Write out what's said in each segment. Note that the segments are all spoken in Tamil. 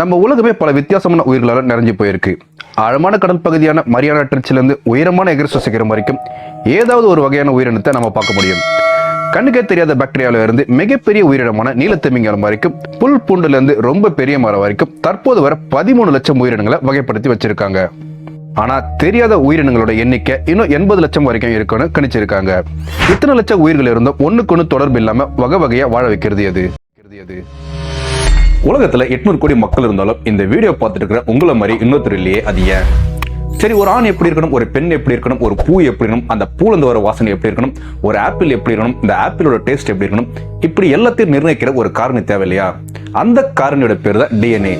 நம்ம உலகமே பல வித்தியாசமான உயிர்களால் நிறைஞ்சு போயிருக்கு. ஆழமான கடல் பகுதியான மரியானா ட்ரிச்சிலிருந்து உயரமான எகிரிஸ்ட சிகரம் வரைக்கும் ஏதாவது ஒரு வகையான உயிரினத்தை நம்ம பார்க்க முடியும். கண்ணுக்கே தெரியாத பாக்டீரியால இருந்து மிகப்பெரிய உயிரினமான நீலத்திமிங்கலம் வரைக்கும் புல் பூண்டுலேருந்து ரொம்ப பெரிய மரம் வரைக்கும் தற்போது வரை பதிமூணு லட்சம் உயிரினங்களை வகைப்படுத்தி வச்சிருக்காங்க. ஆனா தெரியாத உயிரினங்களோட எண்ணிக்கை இன்னும் எண்பது லட்சம் வரைக்கும் இருக்குன்னு கணிச்சிருக்காங்க. இத்தனை லட்சம் உயிர்கள் இருந்தும் ஒண்ணுக்கு ஒன்று தொடர்பு இல்லாம வகை வகையா வாழ வைக்கிறது அது உலகத்துல எட்நூறு கோடி மக்கள் இருந்தாலும் இந்த வீடியோ பார்த்துட்டு இருக்கிற உங்களை மாதிரி இன்னொருத்தர் இல்லையே அது ஏன்? சரி ஒரு ஆண் எப்படி இருக்கணும் ஒரு பெண் எப்படி இருக்கணும் ஒரு பூ எப்படி இருக்கணும் அந்த பூல வர வாசனை எப்படி இருக்கணும் ஒரு ஆப்பிள் எப்படி இருக்கணும் இந்த ஆப்பிளோட டேஸ்ட் எப்படி இருக்கணும் இப்படி எல்லாத்தையும் நிர்ணயிக்கிற ஒரு காரணி தேவை இல்லையா அந்த காரணியோட பேர் தான் டிஎன்ஏ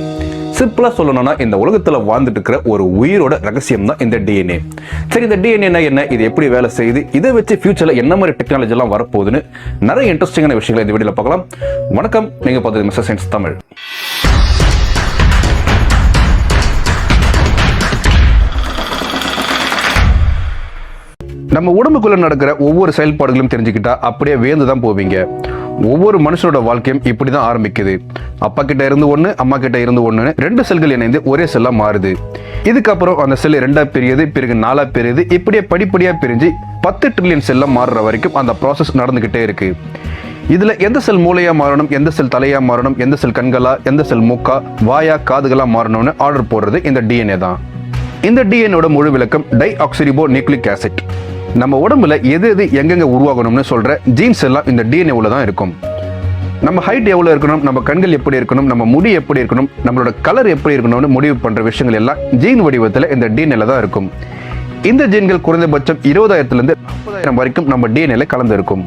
சிம்பிளாக சொல்லணும்னா இந்த உலகத்தில் வாழ்ந்துட்டு இருக்கிற ஒரு உயிரோட ரகசியம் தான் இந்த டிஎன்ஏ சரி இந்த டிஎன்ஏனா என்ன? இது எப்படி வேலை செய்யுது? இதை வச்சு ஃபியூச்சரில் என்ன மாதிரி டெக்னாலஜி எல்லாம் வரப்போகுதுன்னு நிறைய இன்ட்ரெஸ்டிங்கான விஷயங்களை இந்த வீடியோவில் பார்க்கலாம். வணக்கம் நீங்கள் பார்த்தது மிஸ்டர் சயின்ஸ் தமிழ். நம்ம உடம்புக்குள்ள நடக்கிற ஒவ்வொரு செயல்பாடுகளும் தெரிஞ்சுக்கிட்டா அப்படியே வேந்து தான் போவீங்க. ஒவ்வொரு மனுஷனோட வாழ்க்கையும் இப்படி தான் ஆரம்பிக்குது. அப்பா கிட்ட இருந்து ஒன்று அம்மா கிட்ட இருந்து ஒன்று ரெண்டு செல்கள் இணைந்து ஒரே செல்லாக மாறுது. இதுக்கப்புறம் அந்த செல் ரெண்டாக பெரியது பிறகு நாலாக பெரியது இப்படியே படிப்படியாக பிரிஞ்சு பத்து ட்ரில்லியன் செல்லாக மாறுற வரைக்கும் அந்த ப்ராசஸ் நடந்துக்கிட்டே இருக்கு. இதில் எந்த செல் மூளையாக மாறணும் எந்த செல் தலையாக மாறணும் எந்த செல் கண்களா எந்த செல் மூக்கா வாயா காதுகளாக மாறணும்னு ஆர்டர் போடுறது இந்த டிஎன்ஏ தான். இந்த டிஎன்ஏட முழு விளக்கம் டை ஆக்சிரிபோ நியூக்ளிக் ஆசிட் நம்ம உடம்புல எது எது எங்கெங்க உருவாகணும்னு சொல்ற ஜீன்ஸ் எல்லாம் இந்த டிஎன்ஏவில் தான் இருக்கும். நம்ம ஹைட் எவ்வளோ இருக்கணும்? நம்ம கண்கள் எப்படி இருக்கணும்? நம்ம முடி எப்படி இருக்கணும்? நம்மளோட கலர் எப்படி இருக்கணும்னு முடிவு பண்ற விஷயங்கள் எல்லாம் ஜீன் வடிவத்தில் இந்த டிஎன்ஏல தான் இருக்கும். இந்த ஜீன்கள் குறைந்தபட்சம் இருபதாயிரத்துலேருந்து முப்பதாயிரம் வரைக்கும் நம்ம டிஎன்ஏல கலந்துருக்கும்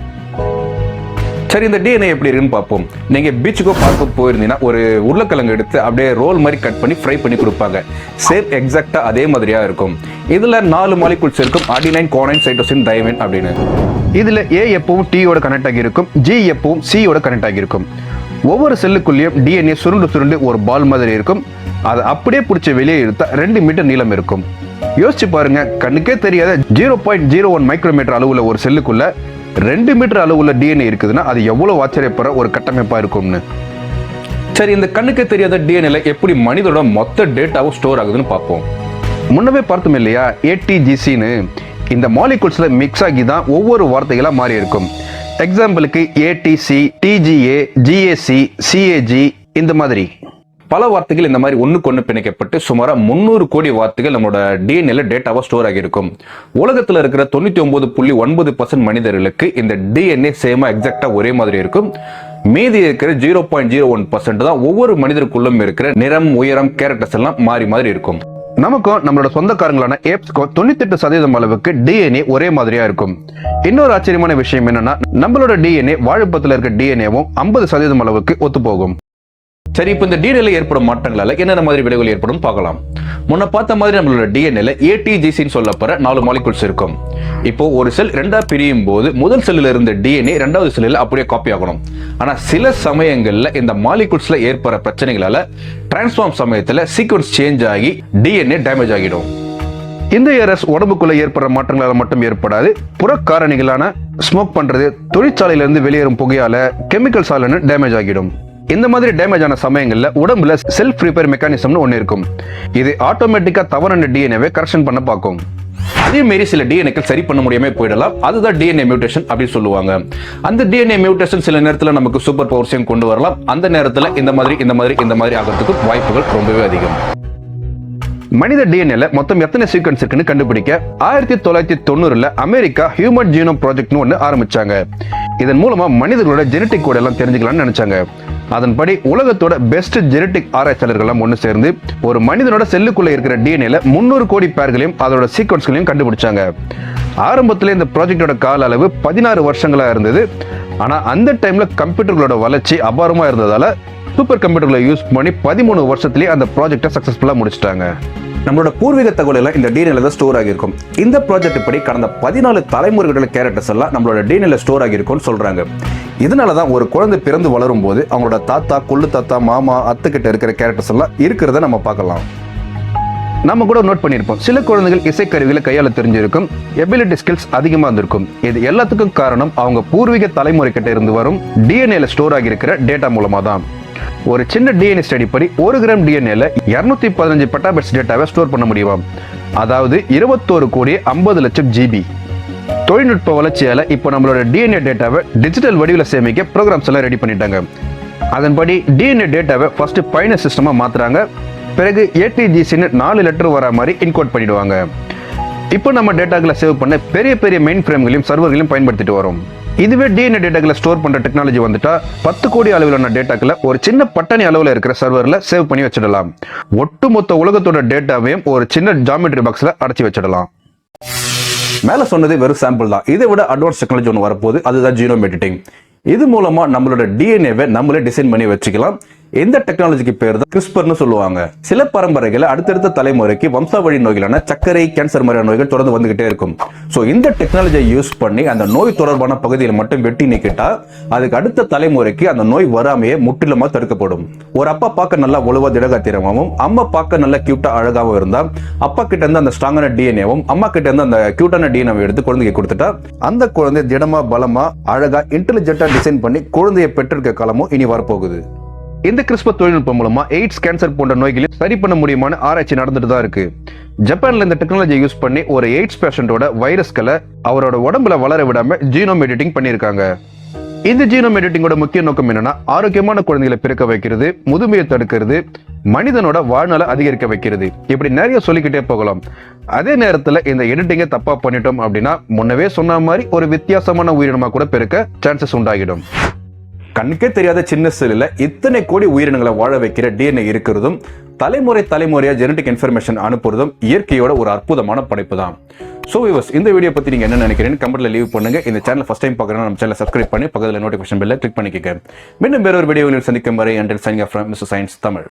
சரி இந்த டிஎன்ஏ எப்படி இருக்குன்னு பார்ப்போம். நீங்கள் பீச்சுக்கோ பார்க்க போயிருந்தீங்கன்னா ஒரு உருளைக்கிழங்கு எடுத்து அப்படியே ரோல் மாதிரி கட் பண்ணி ஃப்ரை பண்ணி கொடுப்பாங்க. சேம் எக்ஸாக்டாக அதே மாதிரியாக இருக்கும். இதுல நாலு மாலிகுல்ஸ் இருக்கும். அடினைன் கோனைன் சைட்டோசின் தைமின் அப்படின்னு. இதுல ஏ எப்பவும் டியோட கனெக்ட் ஆகியிருக்கும். ஜி எப்பவும் சியோட கனெக்ட் ஆகியிருக்கும். ஒவ்வொரு செல்லுக்குள்ளேயும் டிஎன்ஏ சுருண்டு சுருண்டு ஒரு பால் மாதிரி இருக்கும். அதை அப்படியே பிடிச்சி வெளியே இழுத்தா ரெண்டு மீட்டர் நீளம் இருக்கும். யோசிச்சு பாருங்க கண்ணுக்கே தெரியாத zero point zero one micrometre அளவுல ஒரு செல்லுக்குள்ள ரெண்டு மீட்டர் அளவுல டிஎன்ஏ இருக்குதுன்னா அது எவ்வளவு ஆச்சரியப்படுற ஒரு கட்டமைப்பா இருக்கும்னு. சரி இந்த கண்ணுக்கு தெரியாத டிஎன்ஏல எப்படி மனிதனோட மொத்த டேட்டாவும் ஸ்டோர் ஆகுதுன்னு பார்ப்போம். முன்னவே பார்த்தோம் இல்லையா? ஏடிஜிசின்னு இந்த மாலிகுல்ஸில் மிக்ஸ் ஆகி தான் ஒவ்வொரு வார்த்தைகளாக மாறி இருக்கும். எக்ஸாம்பிளுக்கு ஏடிசி டிஜிஏ ஜிஏசி சிஏஜி இந்த மாதிரி. பல வார்த்தைகள் இந்த மாதிரி ஒன்றுக்கு ஒன்று பிணைக்கப்பட்டு சுமாராக முந்நூறு கோடி வார்த்தைகள் நம்மளோட டிஎன்ஏல டேட்டாவாக ஸ்டோர் ஆகியிருக்கும். உலகத்தில் இருக்கிற தொண்ணூத்தி ஒன்பது புள்ளி ஒன்பது பர்சன்ட் மனிதர்களுக்கு இந்த டிஎன்ஏ சேமாக எக்ஸாக்டாக ஒரே மாதிரி இருக்கும். மீதி இருக்கிற zero point zero one percent தான் ஒவ்வொரு மனிதருக்குள்ளும் இருக்கிற நிறம் உயரம் கேரக்டர்ஸ் எல்லாம் மாறி மாறி இருக்கும். நமக்கும் நம்மளோட சொந்தக்காரங்களான ஏப்ஸ்க்கும் தொண்ணூத்தெட்டு சதவீதம் அளவுக்கு டிஎன்ஏ ஒரே மாதிரியா இருக்கும். இன்னொரு ஆச்சரியமான விஷயம் என்னன்னா நம்மளோட டிஎன்ஏ வாழைப்பத்துல இருக்க டிஎன்ஏவும் ஐம்பது சதவீதம் அளவுக்கு ஒத்து போகும் சரி இப்போ இந்த டிஎன்ஏல ஏற்படும் மாற்றங்களால என்னென்ன மாதிரி விளைவுகள் ஏற்படும் பார்க்கலாம். முன்ன பார்த்த மாதிரி நம்மளோட டிஎன்ஏல ஏடிஜிசின்னு சொல்லப்படுற நாலு மாலிகுல்ஸ் இருக்கும். இப்போ ஒரு செல் ரெண்டா பிரியும் போது முதல் செல்லில் இருந்த டிஎன்ஏ ரெண்டாவது செல்லில் அப்படியே காப்பி ஆகணும். ஆனா சில சமயங்கள்ல இந்த மாலிகுல்ஸ்ல ஏற்படுற பிரச்சனைகளால டிரான்ஸ்ஃபார்ம் சமயத்துல சீக்வன்ஸ் சேஞ்ச் ஆகி டிஎன்ஏ டேமேஜ் ஆகிடும். இந்த ஏரஸ் உடம்புக்குள்ள ஏற்படுற மாற்றங்களால் மட்டும் ஏற்படாது. புற காரணிகளான ஸ்மோக் பண்றது தொழிற்சாலையிலிருந்து வெளியேறும் புகையால கெமிக்கல்ஸாலன்னு டேமேஜ் ஆகிடும். இந்த மாதிரி டேமேஜ் ஆன சமயங்களில் உடம்புல செல்ஃப் ரிப்பேர் மெக்கானிசம்னு ஒன்று இருக்கும். இது ஆட்டோமேட்டிக்கா தவறான டிஎன்ஏவை கரெக்ஷன் பண்ண பார்க்கும். அதே மாரி சில டிஎன்ஏக்கள் சரி பண்ண முடியாமல் போயிடலாம். அதுதான் டிஎன்ஏ மியூட்டேஷன் அப்படின்னு சொல்லுவாங்க. அந்த டிஎன்ஏ மியூட்டேஷன் சில நேரத்தில் நமக்கு சூப்பர் பவர்ஸையும் கொண்டு வரலாம். அந்த நேரத்தில் இந்த மாதிரி இந்த மாதிரி இந்த மாதிரி ஆகிறதுக்கு வாய்ப்புகள் ரொம்பவே அதிகம். மனித டிஎன்ஏல மொத்தம் எத்தனை சீக்வன்ஸ் இருக்குன்னு கண்டுபிடிக்க ஆயிரத்தி தொள்ளாயிரத்தி தொண்ணூறுல அமெரிக்கா ஹியூமன் ஜீனோம் ப்ராஜெக்ட்னு ஒன்று ஆரம்பிச்சாங்க. இதன் மூலமா மனிதர்களோட ஜெனட்டிக் கோட் எல்லாம் தெரிஞ்சுக்கலாம்னு நினைச்சாங்க. அதன்படி உலகத்தோட பெஸ்ட் ஜெனட்டிக் ஆராய்ச்சியாளர்கள்லாம் ஒன்று சேர்ந்து ஒரு மனிதனோட செல்லுக்குள்ள இருக்கிற டிஎன்ஏல முந்நூறு கோடி பேர்களையும் அதோட சீக்வன்ஸ்களையும் கண்டுபிடிச்சாங்க. ஆரம்பத்தில் இந்த ப்ராஜெக்டோட கால அளவு பதினாறு வருஷங்களாக இருந்தது. ஆனால் அந்த டைமில் கம்ப்யூட்டர்களோட வளர்ச்சி அபாரமாக இருந்ததால் சூப்பர் கம்ப்யூட்டர்களை யூஸ் பண்ணி பதிமூணு வருஷத்துலயே அந்த ப்ராஜெக்டை சக்ஸஸ்ஃபுல்லாக முடிச்சிட்டாங்க. நம்மளோட பூர்வீக தகவலில் இந்த டிஎன்ஏல தான் ஸ்டோர் ஆகியிருக்கும். இந்த ப்ராஜெக்ட் படி கடந்த பதினாலு தலைமுறைகளோட கேரக்டர்ஸ் எல்லாம் நம்மளோட டிஎன்ஏல ஸ்டோர் ஆகியிருக்கும்னு சொல்கிறாங்க இதனால தான் ஒரு குழந்தை பிறந்து வளரும் போது அவங்களோட தாத்தா கொள்ளு தாத்தா மாமா அத்துக்கிட்ட இருக்கிற கேரக்டர்ஸ் எல்லாம் இருக்கிறத நம்ம பார்க்கலாம். நம்ம கூட நோட் பண்ணியிருப்போம். சில குழந்தைகள் இசைக்கருவிகளை கையாள தெரிஞ்சிருக்கும். எபிலிட்டி ஸ்கில்ஸ் அதிகமாக இருந்திருக்கும். இது எல்லாத்துக்கும் காரணம் அவங்க பூர்வீக தலைமுறை கிட்ட இருந்து வரும் டிஎன்ஏல ஸ்டோர் ஆகியிருக்கிற டேட்டா மூலமாக தான் ஒரு சின்ன டிஎன்ஏ ஸ்டடி படி ஒரு கிராம் டிஎன்ஏல இரநூத்தி பதினஞ்சு பெட்டாபெட்ஸ் டேட்டாவை ஸ்டோர் பண்ண முடியுமாம் அதாவது இருபத்தோரு கோடி ஐம்பது லட்சம் ஜிபி தொழில்நுட்ப வளர்ச்சியால் இப்போ நம்மளோட டிஎன்ஏ டேட்டாவை டிஜிட்டல் வடிவில் சேமிக்க ப்ரோக்ராம்ஸ் எல்லாம் ரெடி பண்ணிட்டாங்க. அதன்படி டிஎன்ஏ டேட்டாவை ஃபர்ஸ்ட் பயண சிஸ்டமாக மாற்றுறாங்க பிறகு ஏடிஜிசின்னு நாலு லெட்டர் வர மாதிரி இன்கோட் பண்ணிடுவாங்க. இப்போ நம்ம டேட்டாக்களை சேவ் பண்ண பெரிய பெரிய மெயின் ஃப்ரேம்களையும் சர்வர்களையும் பயன்படுத்திட்டு வரோம். இதுவே டிஎன்ஏ டேட்டாக்களை ஸ்டோர் பண்ணுற டெக்னாலஜி வந்துட்டா பத்து கோடி அளவிலான டேட்டாக்களை ஒரு சின்ன பட்டணி அளவில் இருக்கிற சர்வரில் சேவ் பண்ணி வச்சிடலாம். ஒட்டுமொத்த உலகத்தோட டேட்டாவையும் ஒரு சின்ன ஜாமெட்ரி பாக்ஸில் அடைச்சி வச்சிடலாம். மேல சொன்னது வெறும் சாம்பிள் தான். இதை விட அட்வான்ஸ் டெக்னாலஜி ஒன்று வரப்போகுது. அதுதான் ஜீனோம் எடிட்டிங் இது மூலமா நம்மளோட டிஎன்ஏவை நம்மளே டிசைன் பண்ணி வச்சுக்கலாம். இந்த டெக்னாலஜிக்கு பேர் தான் கிறிஸ்பர்னு சொல்லுவாங்க. சில பரம்பரைகள் அடுத்தடுத்த தலைமுறைக்கு வம்சாவழி நோய்களான சர்க்கரை கேன்சர் மாதிரியான நோய்கள் தொடர்ந்து வந்துகிட்டே இருக்கும். ஸோ இந்த டெக்னாலஜியை யூஸ் பண்ணி அந்த நோய் தொடர்பான பகுதியில் மட்டும் வெட்டி நீக்கிட்டா அதுக்கு அடுத்த தலைமுறைக்கு அந்த நோய் வராமையே முற்றிலுமா தடுக்கப்படும். ஒரு அப்பா பார்க்க நல்லா ஒழுவா திடகாத்திரமாகவும் அம்மா பார்க்க நல்லா கியூட்டா அழகாகவும் இருந்தா அப்பா கிட்ட இருந்து அந்த ஸ்ட்ராங்கான டிஎன்ஏவும் அம்மா கிட்ட இருந்து அந்த கியூட்டான டிஎன்ஏ எடுத்து குழந்தைக்கு கொடுத்துட்டா அந்த குழந்தை திடமா பலமா அழகா இன்டெலிஜென்ட்டா டிசைன் பண்ணி குழந்தையை பெற்றிருக்க காலமும் இனி வரப்போகுது. இந்த கிறிஸ்பர் தொழில்நுட்பம் மூலமா எய்ட்ஸ் கேன்சர் போன்ற நோய்களையும் சரி பண்ண முடியுமான ஆராய்ச்சி நடந்துட்டு தான் இருக்கு. ஜப்பான்ல இந்த டெக்னாலஜியை யூஸ் பண்ணி ஒரு எய்ட்ஸ் பேஷண்டோட வைரஸ்களை அவரோட உடம்புல வளர விடாம ஜீனோம் எடிட்டிங் பண்ணியிருக்காங்க. இந்த ஜீனோம் எடிட்டிங்கோட முக்கிய நோக்கம் என்னன்னா ஆரோக்கியமான குழந்தைகளை பிறக்க வைக்கிறது முதுமையை தடுக்கிறது மனிதனோட வாழ்நாளை அதிகரிக்க வைக்கிறது. இப்படி நிறைய சொல்லிக்கிட்டே போகலாம். அதே நேரத்துல இந்த எடிட்டிங்கை தப்பா பண்ணிட்டோம் அப்படின்னா முன்னவே சொன்ன மாதிரி ஒரு வித்தியாசமான உயிரினமா கூட பிறக்க சான்சஸ் உண்டாகிடும். கண்ணுக்கே தெரியாத சின்ன செல்லில் இத்தனை கோடி உயிரினங்களை வாழ வைக்கிற டிஎன்ஏ இருக்கிறதும் தலைமுறை தலைமுறையாக ஜெனடிக் இன்ஃபர்மேஷன் அனுப்புறதும் இயற்கையோட ஒரு அற்புதமான படைப்பு தான் ஸோ விவஸ் இந்த வீடியோ பற்றி நீங்கள் என்ன நினைக்கிறீங்கன்னு கமெண்ட்ல லீவ் பண்ணுங்க. இந்த சேனல் ஃபஸ்ட் டைம் பார்க்கறேன் நம்ம சேனல் சப்ஸ்கிரைப் பண்ணி பக்கத்தில் நோட்டிஃபிகேஷன் பெல்ல கிளிக் பண்ணிக்கங்க. மீண்டும் வேறு ஒரு வீடியோவில் சந்திக்கும் வரை until signing from miss science Tamil